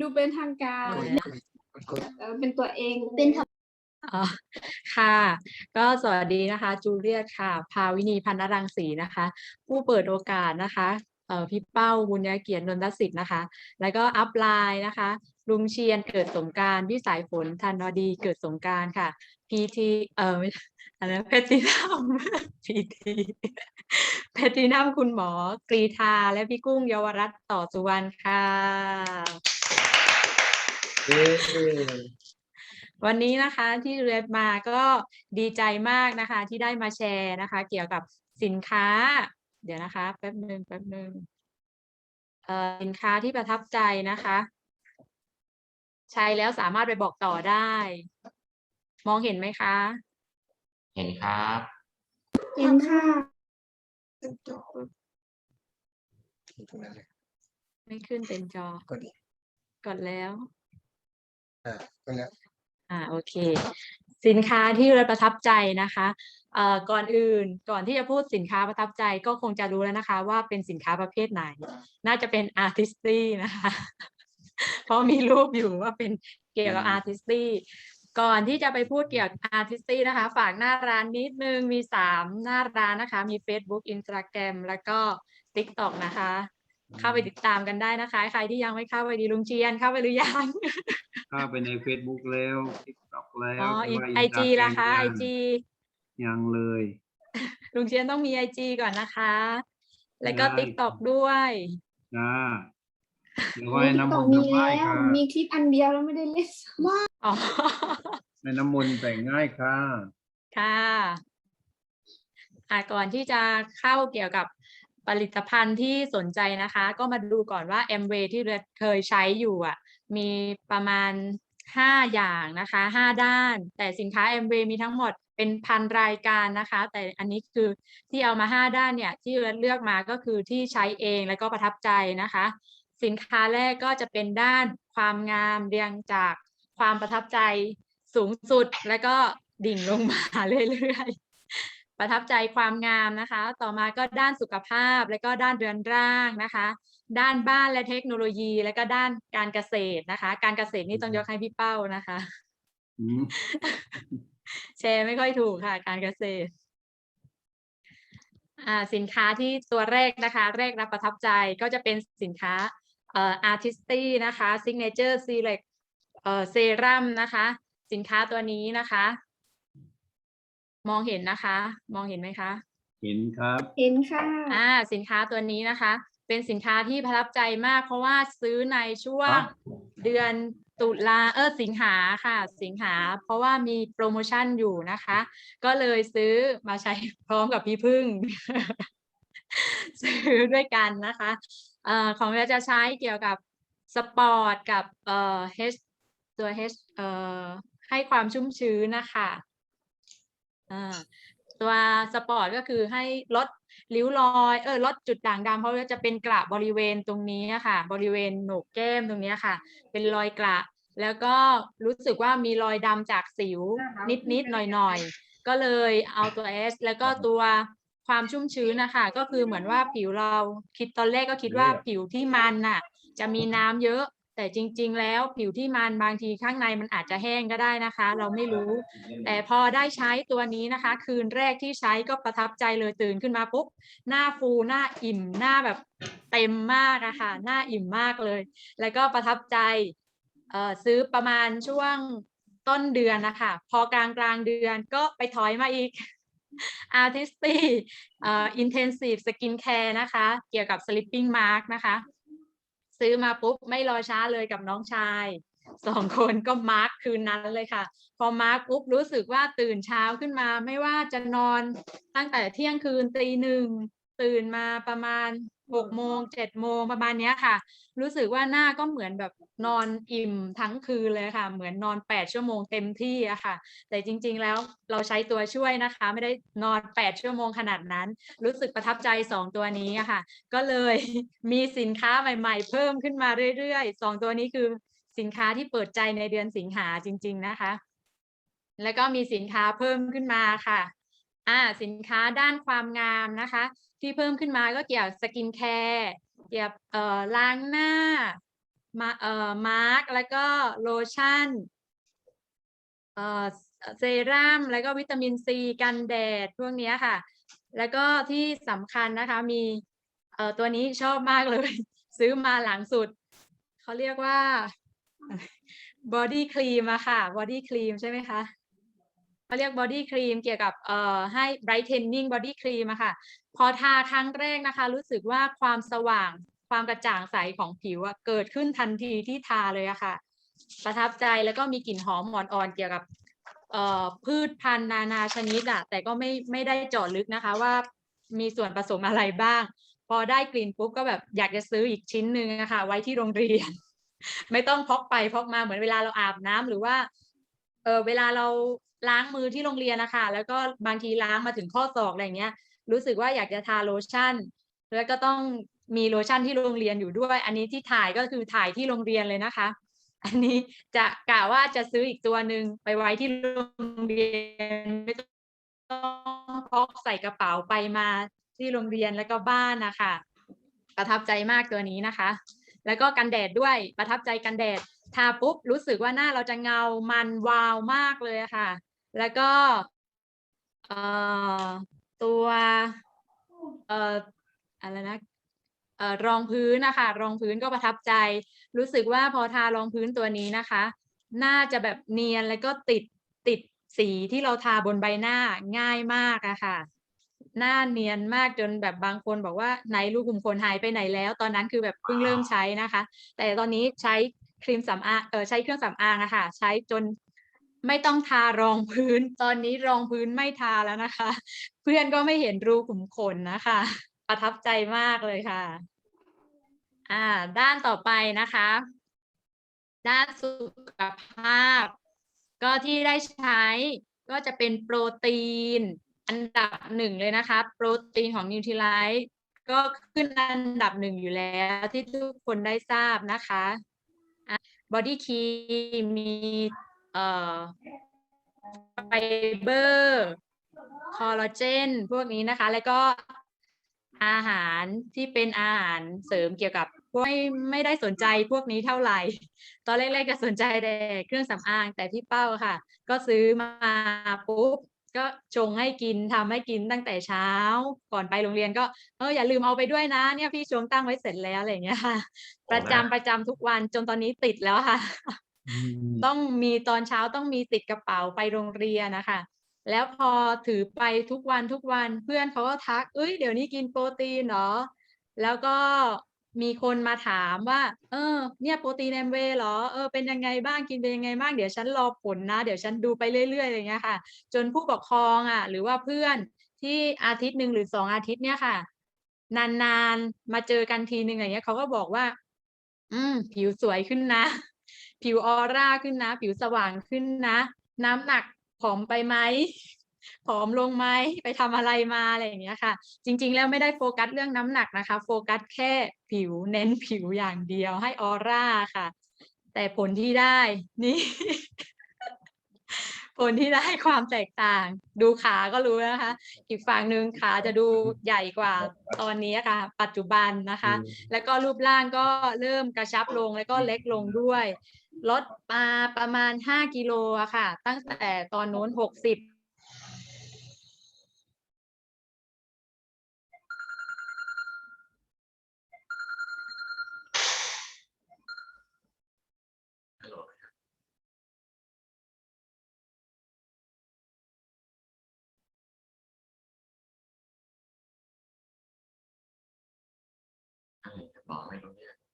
ดูเป็นทางการเอากดแล้วกดกดเออเป็นตัวเองเป็นธรรมอ๋อค่ะ ก็สวัสดีนะคะ จูเลียตค่ะ ภาวินีพันนรังสีนะคะ ผู้เปิดโอกาสนะคะเอ่อพี่เป้าบุญญาเกียรตินนทสิทธิ์นะคะ แล้วก็อัพไลน์นะคะ ลุงเชียนเกิดสงกรารพี่สายฝนธันวดีเกิดสงกรารค่ะพีทีเอ่อไม่อันนั้นแพทินัมพีทีแพทินัมคุณหมอกรีธาและพี่กุ้งเยาวรัตน์ต่อสุวรรณค่ะเย้ วันนี้นะคะที่เรียนมาก็ดีใจมากนะคะ ที่ได้มาแชร์นะคะ เกี่ยวกับสินค้า เดี๋ยวนะคะ แป๊บหนึ่งแป๊บหนึ่งเอ่อสินค้าที่ประทับใจนะคะ ใช้แล้วสามารถไปบอกต่อได้ มองเห็นไหมคะ เห็นครับ เห็นค่ะเต็มจอตรงนั้นเลยไม่ขึ้นเต็มจอกดอีกกดแล้ว อ่าตรงนั้นอ่าโอเค สินค้าที่เราประทับใจนะคะเอ่อก่อนอื่นก่อนที่จะพูดสินค้าประทับใจก็คงจะรู้แล้วนะคะ ว่าเป็นสินค้าประเภทไหน น่าจะเป็นอาร์ติสตี้นะคะ เพราะมีรูปอยู่ว่าเป็นเกี่ยวกับอืมอาร์ติสตี้ก่อนที่จะไปพูดเกี่ยวกับอาร์ติสตี้นะคะ ฝากหน้าร้านนิดนึงมีสามหน้าร้านนะคะ มี Facebook Instagram แล้วก็ TikTok นะคะ เข้าไปติดตามกันได้นะคะ ใครที่ยังไม่เข้าไปดีลุงเชียนเข้าไปหรือยัง เข้าไปใน Facebook แล้ว TikTok แล้วอ๋อแต่ว่าไอจี Instagram ล่ะคะไอยังจียังเลย ลุงเชียนต้องมีไอจีก่อนนะคะ แล้วก็ได้ติ๊กตอกด้วยจ้าเดี๋ยวให้น้ำมตอนนต์มีทำให้แล้วค่ะมีคลิปอันเดียวแล้วไม่ได้เล่นอ๋อให้น้ำมนต์แต่งง่ายค่ะค่ะอะ ก่อนที่จะเข้าเกี่ยวกับ ผลิตภัณฑ์ที่สนใจนะคะ ก็มาดูก่อนว่าแอมเวที่เคยใช้อยู่อะมีประมาณห้าอย่างนะคะห้าด้าน แต่สินค้าแอมเวมีทั้งหมดเป็นพันรายการนะคะ แต่อันนี้คือที่เอามาห้าด้านเนี่ยที่เราเลือกมาก็คือที่ใช้เองแล้วก็ประทับใจนะคะ สินค้าแรกก็จะเป็นด้านความงามเรียงจากความประทับใจสูงสุดแล้วก็ดิ่งลงมาเรื่อยๆ ประทับใจความงามนะคะ ต่อมาก็ด้านสุขภาพ แล้วก็ด้านเรือนร่างนะคะ ด้านบ้านและเทคโนโลยี แล้วก็ด้านการเกษตรนะคะ การเกษตรนี่ต้องยกให้พี่เป้านะคะอืมแชร์ไม่ค่อยถูกค่ะ การเกษตรอ่าสินค้าที่ตัวแรกนะคะ แรกรับประทับใจก็จะเป็นสินค้าเอ่อ artisty นะคะ signature select เอ่อ serum นะคะ สินค้าตัวนี้นะคะ มองเห็นนะคะ มองเห็นไหมคะ เห็นครับเห็นค่ะ อ่า สินค้าตัวนี้นะคะ เป็นสินค้าที่ประทับใจมาก เพราะว่าซื้อในช่วงครับเดือนตุลาเออสิงหาค่ะ สิงหา เพราะว่ามีโปรโมชั่นอยู่นะคะ ก็เลยซื้อมาใช้พร้อมกับพี่พึ่ง ซื้อด้วยกันนะคะเอ่อของเราจะใช้เกี่ยวกับสปอร์ตกับเอ่อ H ตัว H เอ่อให้ความชุ่มชื้นนะคะ อ่าตัวสปอร์ตก็คือให้ลดริ้วรอยเออลดจุดด่างดำเพราะว่าจะเป็นกระบริเวณตรงนี้อะค่ะ บริเวณโหนกแก้มตรงเนี้ยค่ะ เป็นรอยกระแล้วก็รู้สึกว่ามีรอยดำจากสิวนิดนิดๆหน่อยหน่อยๆ ก็เลยเอาตัว S แล้วก็ตัวความชุ่มชื้นนะคะก็คือเหมือนว่าผิวเราคิดตอนแรกก็คิดว่าผิวที่มันน่ะ จะมีน้ำเยอะ แต่จริง ๆ แล้วผิวที่มันบางทีข้างในมันอาจจะแห้งก็ได้นะคะ เราไม่รู้ แต่พอได้ใช้ตัวนี้นะคะ คืนแรกที่ใช้ก็ประทับใจเลยตื่นขึ้นมาปุ๊บหน้าฟูหน้าอิ่มหน้าแบบเต็มมากอะค่ะหน้าอิ่มมากเลย แล้วก็ประทับใจเอ่อซื้อประมาณช่วงต้นเดือนนะคะพอกลางกลางๆเดือนก็ไปถอยมาอีก Artisty เอ่อ Intensive Skin Care นะคะ เกี่ยวกับ Sleeping Mask นะคะ ซื้อมาปุ๊บไม่รอช้าเลยกับน้องชายสองคนก็มาร์กคืนนั้นเลยค่ะ พอมาร์กปุ๊บรู้สึกว่าตื่นเช้าขึ้นมา ไม่ว่าจะนอนตั้งแต่เที่ยงคืนตีหนึ่ง ตื่นมาประมาณหกโมงเจ็ดโมงประมาณเนี้ยค่ะ รู้สึกว่าหน้าก็เหมือนแบบนอนอิ่มทั้งคืนเลยค่ะ เหมือนนอนแปดชั่วโมงเต็มที่อะค่ะ แต่จริง ๆ แล้วเราใช้ตัวช่วยนะคะ ไม่ได้นอนแปดชั่วโมงขนาดนั้น รู้สึกประทับใจสองตัวนี้อะค่ะ ก็เลยมีสินค้าใหม่ ๆ เพิ่มขึ้นมาเรื่อยๆสองตัวนี้คือสินค้าที่เปิดใจในเดือนสิงหาจริง ๆนะคะ แล้วก็มีสินค้าเพิ่มขึ้นมาค่ะอ่าสินค้าด้านความงามนะคะ ที่เพิ่มขึ้นมาก็เกี่ยวกับสกินแคร์เกี่ยวกับเอ่อล้างหน้ามาเอ่อมาร์กแล้วก็โลชั่นเอ่อเซรั่มแล้วก็วิตามินซีกันแดดพวกนี้ค่ะ แล้วก็ที่สำคัญนะคะมีเอ่อตัวนี้ชอบมากเลย ซื้อมาหลังสุด เขาเรียกว่าบอดี้ครีมอะค่ะบอดี้ครีมใช่ไหมคะ เขาเรียกบอดี้ครีมเกี่ยวกับเอ่อให้ brightening body cream อะค่ะ พอทาครั้งแรกนะคะ รู้สึกว่าความสว่างความกระจ่างใสของผิวอะเกิดขึ้นทันทีที่ทาเลยอะค่ะ ประทับใจแล้วก็มีกลิ่นหอมอ่อนๆเกี่ยวกับเอ่อพืชพันธุ์นานาชนิดอะแต่ก็ไม่ไม่ได้เจาะลึกนะคะว่ามีส่วนผสมอะไรบ้าง พอได้กลิ่นปุ๊บก็แบบอยากจะซื้ออีกชิ้นหนึ่งอะค่ะไว้ที่โรงเรียน ไม่ต้องพกไปพกมาเหมือนเวลาเราอาบน้ำหรือว่า เออเวลาเราล้างมือที่โรงเรียนนะคะแล้วก็บางทีล้างมาถึงข้อศอกอะไรเงี้ย รู้สึกว่าอยากจะทาโลชั่น แล้วก็ต้องมีโลชั่นที่โรงเรียนอยู่ด้วย อันนี้ที่ถ่ายก็คือถ่ายที่โรงเรียนเลยนะคะ อันนี้จะกะว่าจะซื้ออีกตัวหนึ่งไปไว้ที่โรงเรียนไม่ต้องพกใส่กระเป๋าไปมาที่โรงเรียนแล้วก็บ้านนะคะประทับใจมากตัวนี้นะคะ แล้วก็กันแดดด้วยประทับใจกันแดด ทาปุ๊บรู้สึกว่าหน้าเราจะเงามันวาวมากเลยค่ะ แล้วก็ตัวอออะไรนะออรองพื้นนะคะ รองพื้นก็ประทับใจ รู้สึกว่าพอทารองพื้นตัวนี้นะคะ น่าจะแบบเนียนแล้วก็ติดติดสีที่เราทาบนใบหน้าง่ายมากอะค่ะ หน้าเนียนมากจนแบบบางคนบอกว่าไหนลูกกลุ่มคนหายไปไหนแล้ว ตอนนั้นคือแบบเพิ่งเริ่มใช้นะคะ แต่ตอนนี้ใช้ ครีมสำอางเออใช้เครื่องสำอางอะค่ะ ใช้จนไม่ต้องทารองพื้น ตอนนี้รองพื้นไม่ทาแล้วนะคะ เพื่อนก็ไม่เห็นรูขุมขนนะคะ ประทับใจมากเลยค่ะ อ่า ด้านต่อไปนะคะ ด้านสุขภาพ ก็ที่ได้ใช้ก็จะเป็นโปรตีน อันดับหนึ่งเลยนะคะ โปรตีนของนิวท i ไลท์ก็ขึ้นอันดับหนึ่งอยู่แล้วที่ทุกคนได้ทราบนะคะ บอดี้คีมีเอ่อไฟเบอร์คอลลาเจนพวกนี้นะคะ แล้วก็อาหารที่เป็นอาหารเสริมเกี่ยวกับไม่ไม่ได้สนใจพวกนี้เท่าไหร่ ตอนแรกๆก็สนใจแต่เครื่องสำอางแต่พี่เป้าค่ะ ก็ซื้อมาปุ๊บ ก็ชงให้กินทำให้กินตั้งแต่เช้า ก่อนไปโรงเรียนก็เอออย่าลืมเอาไปด้วยนะ เนี่ยพี่ชงตั้งไว้เสร็จแล้วอะไรอย่างเงี้ยค่ะ ประจำประจำทุกวันจนตอนนี้ติดแล้วค่ะ ต้องมีตอนเช้าต้องมีติดกระเป๋าไปโรงเรียนนะคะแล้วพอถือไปทุกวันทุกวันเพื่อนเขาก็ทักเอ้ยเดี๋ยวนี้กินโปรตีนเหรอแล้วก็ มีคนมาถามว่า เออ เนี่ยโปรตีนแอมเวย์เหรอ เออ เป็นยังไงบ้าง กินเป็นยังไงบ้าง เดี๋ยวฉันรอผลนะ เดี๋ยวฉันดูไปเรื่อยๆ อะไรเงี้ยค่ะ จนผู้ปกครองอะ หรือว่าเพื่อนที่อาทิตย์หนึ่งหรือสองอาทิตย์เนี่ยค่ะ นานๆ มาเจอกันทีหนึ่งอะไรเงี้ยเขาก็บอกว่า อืม ผิวสวยขึ้นนะ ผิวออร่าขึ้นนะ ผิวสว่างขึ้นนะ น้ำหนักผอมไปไหม ผอมลงไหมไปทำอะไรมาอะไรอย่างเงี้ยค่ะ จริง ๆ แล้วไม่ได้โฟกัสเรื่องน้ำหนักนะคะ โฟกัสแค่ผิวเน้นผิวอย่างเดียวให้ออร่าค่ะ แต่ผลที่ได้นี่ ผลที่ได้ความแตกต่าง ดูขาก็รู้นะคะ อีกฝั่งหนึ่งขาจะดูใหญ่กว่าตอนนี้ค่ะ ปัจจุบันนะคะ แล้วก็รูปร่างก็เริ่มกระชับลงแล้วก็เล็กลงด้วยลดมาประมาณ 5 กิโลอะค่ะ ตั้งแต่ตอนนู้น 60啊 don't.